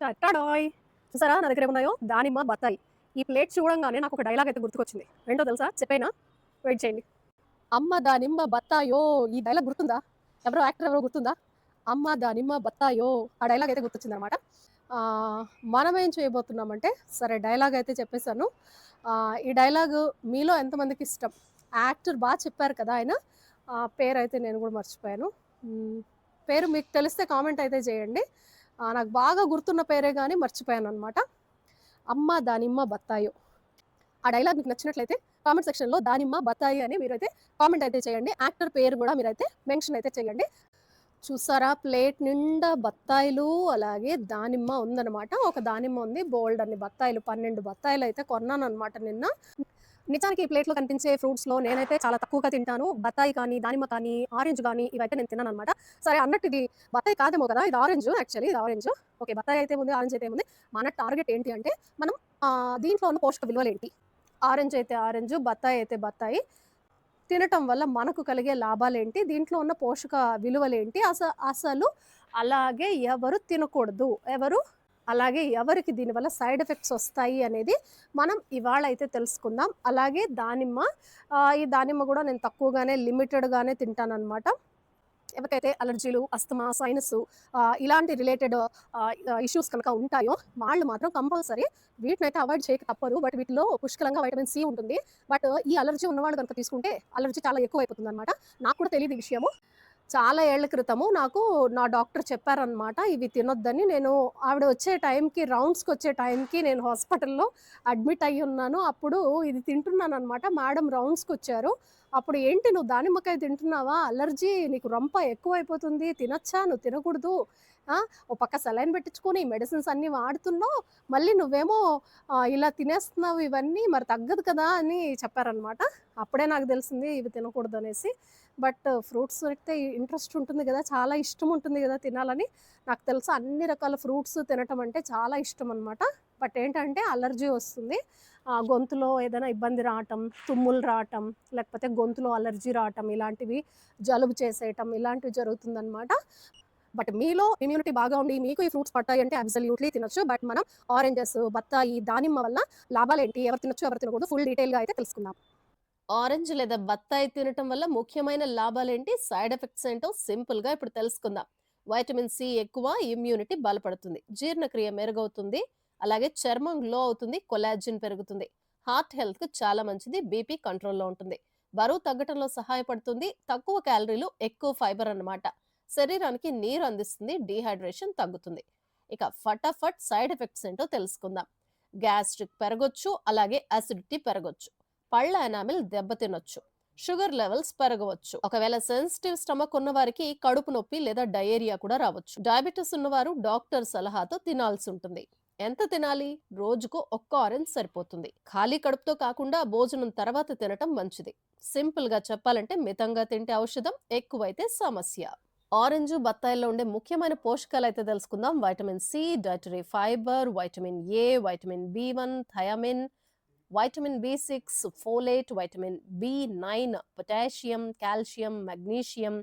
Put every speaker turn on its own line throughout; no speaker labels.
టటాడాయ్ చూసారా? నా దగ్గర ఏమున్నాయో? దానిమ్మ బత్తాయి. ఈ ప్లేట్ చూడంగానే నాకు ఒక డైలాగ్ అయితే గుర్తుకొచ్చింది. ఏంటో తెలుసా? చెప్పైనా? వెయిట్ చేయండి. అమ్మ దానిమ్మ బత్తాయో ఈ డైలాగ్ గుర్తుందా? ఎవరో యాక్టర్ ఎవరో గుర్తుందా? అమ్మ దానిమ్మ బత్తాయో ఆ డైలాగ్ అయితే గుర్తొచ్చింది అనమాట మనం ఏం చేయబోతున్నామంటే సరే డైలాగ్ అయితే చెప్పేశాను. ఈ డైలాగ్ మీలో ఎంతమందికి ఇష్టం? యాక్టర్ బాగా చెప్పారు కదా ఆయన. పేరు అయితే నేను కూడా మర్చిపోయాను. పేరు మీకు తెలిస్తే కామెంట్ అయితే చేయండి. నాకు బాగా గుర్తున్న పేరే కానీ మర్చిపోయాను అనమాట అమ్మ దానిమ్మ బత్తాయో. ఆ డైలాగ్ మీకు నచ్చినట్లయితే కామెంట్ సెక్షన్లో దానిమ్మ బత్తాయి అని మీరైతే కామెంట్ అయితే చేయండి. యాక్టర్ పేరు కూడా మీరైతే మెన్షన్ అయితే చేయండి. చూసారా? ప్లేట్ నిండా బత్తాయిలు అలాగే దానిమ్మ ఉందన్నమాట. ఒక దానిమ్మ ఉంది బోల్డ్ అన్ని బత్తాయిలు పన్నెండు బత్తాయిలు అయితే కొన్నాను అనమాట నిన్న. నిజానికి ఈ ప్లేట్లో కనిపించే ఫ్రూట్స్లో నేనైతే చాలా తక్కువగా తింటాను. బత్తాయి కానీ దానిమ్మ కానీ ఆరెంజ్ కానీ ఇవైతే నేను తిన్నాను అనమాట సరే అన్నట్టు ఇది బత్తాయి కాదేమో కదా ఇది ఆరెంజ్ యాక్చువల్లీ ఇది ఆరెంజ్. ఓకే బత్తాయి అయితే ఉంది ఆరెంజ్ అయితే ఉంది మన టార్గెట్ ఏంటి అంటే మనం దీంట్లో ఉన్న పోషక విలువలు ఏంటి? ఆరెంజ్ అయితే ఆరెంజ్ బత్తాయి అయితే బత్తాయి. తినటం వల్ల మనకు కలిగే లాభాలేంటి దీంట్లో ఉన్న పోషక విలువలేంటి అస అసలు అలాగే ఎవరు తినకూడదు. ఎవరు అలాగే ఎవరికి దీనివల్ల సైడ్ ఎఫెక్ట్స్ వస్తాయి అనేది మనం ఇవాళ అయితే తెలుసుకుందాం. అలాగే దానిమ్మ ఈ దానిమ్మ కూడా నేను తక్కువగానే లిమిటెడ్గానే తింటానమాట ఎవరికైతే అలర్జీలు అస్తమా సైనస్ ఇలాంటి రిలేటెడ్ ఇష్యూస్ కనుక ఉంటాయో వాళ్ళు మాత్రం కంపల్సరీ వీటిని అయితే అవాయిడ్ చేయక తప్పదు. బట్ వీటిలో పుష్కలంగా వైటమిన్ సి ఉంటుంది. బట్ ఈ అలర్జీ ఉన్నవాళ్ళు కనుక తీసుకుంటే అలర్జీ చాలా ఎక్కువ అయిపోతుంది అనమాట నాకు కూడా తెలియదు విషయము. చాలా ఏళ్ళ క్రితము నాకు నా డాక్టర్ చెప్పారనమాట ఇవి తినొద్దని. నేను ఆవిడ వచ్చే టైంకి రౌండ్స్కి వచ్చే టైంకి నేను హాస్పిటల్లో అడ్మిట్ అయ్యి ఉన్నాను. అప్పుడు ఇది తింటున్నాను అనమాట మేడం రౌండ్స్కి వచ్చారు. అప్పుడు ఏంటి నువ్వు దానిమ్మకాయ తింటున్నావా? అలర్జీ నీకు రొంప ఎక్కువ అయిపోతుంది తినచ్చా? నువ్వు తినకూడదు. ఓ పక్క సెలైన్ పెట్టించుకొని మెడిసిన్స్ అన్నీ వాడుతున్నావు. మళ్ళీ నువ్వేమో ఇలా తినేస్తున్నావు ఇవన్నీ మరి తగ్గదు కదా అని చెప్పారనమాట అప్పుడే నాకు తెలిసింది ఇవి తినకూడదు అనేసి. బట్ ఫ్రూట్స్ అయితే ఇంట్రెస్ట్ ఉంటుంది కదా చాలా ఇష్టం ఉంటుంది కదా తినాలని. నాకు తెలుసు అన్ని రకాల ఫ్రూట్స్ తినటం అంటే చాలా ఇష్టం అనమాట బట్ ఏంటంటే అలర్జీ వస్తుంది. గొంతులో ఏదైనా ఇబ్బంది రావటం తుమ్ములు రావటం లేకపోతే గొంతులో అలర్జీ రావటం ఇలాంటివి జలుబు చేసేయటం ఇలాంటివి జరుగుతుందన్నమాట. బట్ మీలో ఇమ్యూనిటీ బాగా ఉండి మీకు ఈ ఫ్రూట్స్ పట్టాయి అంటే అబ్సల్యూట్లీ తినొచ్చు. బట్ మనం ఆరెంజెస్ బత్తాయి దానిమ్మ వల్ల లాభాలు ఏంటి ఎవరు తినొచ్చు ఎవరు తినకూడదు ఫుల్ డీటెయిల్గా అయితే తెలుసుకుందాం. ఆరెంజ్ లేదా బత్తాయి తినటం వల్ల ముఖ్యమైన లాభాలు ఏంటి సైడ్ ఎఫెక్ట్స్ ఏంటో సింపుల్గా ఇప్పుడు తెలుసుకుందాం. వైటమిన్ సి ఎక్కువ ఇమ్యూనిటీ బలపడుతుంది. జీర్ణక్రియ మెరుగవుతుంది. అలాగే చర్మం గ్లో అవుతుంది కొలాజిన్ పెరుగుతుంది. హార్ట్ హెల్త్కు చాలా మంచిది బీపీ కంట్రోల్లో ఉంటుంది. బరువు తగ్గటంలో సహాయపడుతుంది. తక్కువ క్యాలరీలు ఎక్కువ ఫైబర్ అన్నమాట. శరీరానికి నీరు అందిస్తుంది డీహైడ్రేషన్ తగ్గుతుంది. ఇక ఫటాఫట్ సైడ్ ఎఫెక్ట్స్ ఏంటో తెలుసుకుందాం. గ్యాస్ట్రిక్ పెరగొచ్చు అలాగే అసిడిటీ పెరగొచ్చు. పళ్ళ ఎనామిల్ దెబ్బతినొచ్చు. షుగర్ లెవెల్స్ పెరగవచ్చు. ఒకవేళ సెన్సిటివ్ స్టమక్ ఉన్న వారికి కడుపు నొప్పి లేదా డయేరియా కూడా రావచ్చు. డయాబెటీస్ ఉన్నవారు డాక్టర్ సలహాతో తినాల్సి ఉంటుంది. ఎంత తినాలి? రోజుకు ఒక్క ఆరెంజ్ సరిపోతుంది. ఖాళీ కడుపుతో కాకుండా భోజనం తర్వాత తినటం మంచిది. సింపుల్గా చెప్పాలంటే మితంగా తింటే ఔషధం ఎక్కువైతే సమస్య. ఆరెంజ్ బత్తాయిల్లో ఉండే ముఖ్యమైన పోషకాలు అయితే తెలుసుకుందాం. Vitamin C dietary fibre vitamin A vitamin B one thiamine vitamin B six folate vitamin B nine potassium calcium magnesium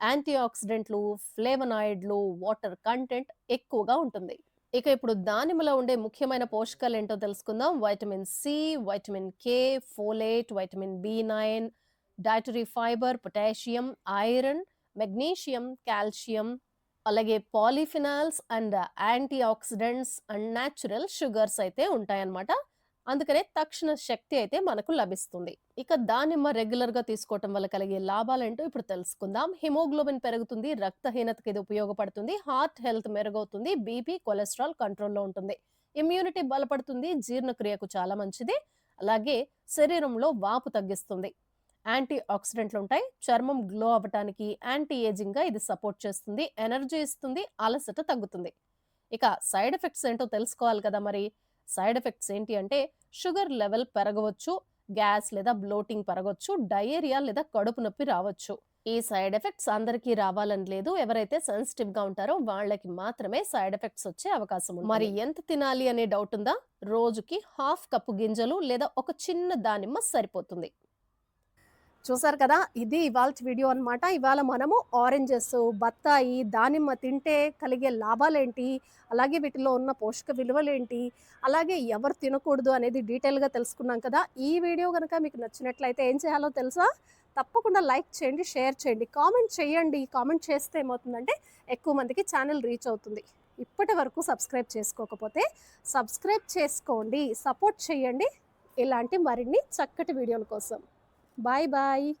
anti ఆక్సిడెంట్లు ఫ్లేవనాయిడ్లు వాటర్ కంటెంట్ ఎక్కువగా ఉంటుంది. ఇక ఇప్పుడు దానిమలో ఉండే ముఖ్యమైన పోషకాలు ఏంటో తెలుసుకుందాం. Vitamin C vitamin K folate vitamin B nine dietary fibre potassium iron magnesium calcium అలాగే polyphenols and anti oxidants and natural sugars అయితే ఉంటాయన్నమాట. అందుకనే తక్షణ శక్తి అయితే మనకు లభిస్తుంది. ఇక దానిమ్మ రెగ్యులర్గా తీసుకోవటం వల్ల కలిగే లాభాలేంటో ఇప్పుడు తెలుసుకుందాం. హిమోగ్లోబిన్ పెరుగుతుంది రక్తహీనతకి ఇది ఉపయోగపడుతుంది హార్ట్ హెల్త్ మెరుగవుతుంది బీపీ కొలెస్ట్రాల్ కంట్రోల్లో ఉంటుంది. ఇమ్యూనిటీ బలపడుతుంది జీర్ణక్రియకు చాలా మంచిది. అలాగే శరీరంలో వాపు తగ్గిస్తుంది. యాంటీ ఆక్సిడెంట్లు ఉంటాయి. చర్మం గ్లో అవ్వటానికి యాంటీ ఏజింగ్గా ఇది సపోర్ట్ చేస్తుంది. ఎనర్జీ ఇస్తుంది అలసట తగ్గుతుంది. ఇక సైడ్ ఎఫెక్ట్స్ ఏంటో తెలుసుకోవాలి కదా మరి? సైడ్ ఎఫెక్ట్స్ ఏంటి అంటే షుగర్ లెవెల్ పెరగవచ్చు గ్యాస్ లేదా బ్లోటింగ్ పెరగవచ్చు డయేరియా లేదా కడుపు నొప్పి రావచ్చు. ఈ సైడ్ ఎఫెక్ట్స్ అందరికీ రావాలని లేదు. ఎవరైతే సెన్సిటివ్గా ఉంటారో వాళ్ళకి మాత్రమే సైడ్ ఎఫెక్ట్స్ వచ్చే అవకాశం ఉంది మరి ఎంత తినాలి అనే డౌట్ ఉందా? రోజుకి హాఫ్ కప్పు గింజలు లేదా ఒక చిన్న దానిమ్మ సరిపోతుంది. చూసారు కదా? ఇది ఇవాళ వీడియో అన్నమాట. ఇవాళ మనము ఆరెంజెస్ బత్తాయి దానిమ్మ తింటే కలిగే లాభాలేంటి? అలాగే వీటిలో ఉన్న పోషక విలువలేంటి? అలాగే ఎవరు తినకూడదు అనేది డీటెయిల్గా తెలుసుకున్నాం కదా? ఈ వీడియో కనుక మీకు నచ్చినట్లయితే ఏం చేయాలో తెలుసా? తప్పకుండా లైక్ చేయండి షేర్ చేయండి కామెంట్ చేయండి. కామెంట్ చేస్తే ఏమవుతుందంటే ఎక్కువ మందికి ఛానల్ రీచ్ అవుతుంది. ఇప్పటి వరకు సబ్స్క్రైబ్ చేసుకోకపోతే సబ్స్క్రైబ్ చేసుకోండి సపోర్ట్ చేయండి. ఇలాంటి మరిన్ని చక్కటి వీడియోల కోసం. Bye bye.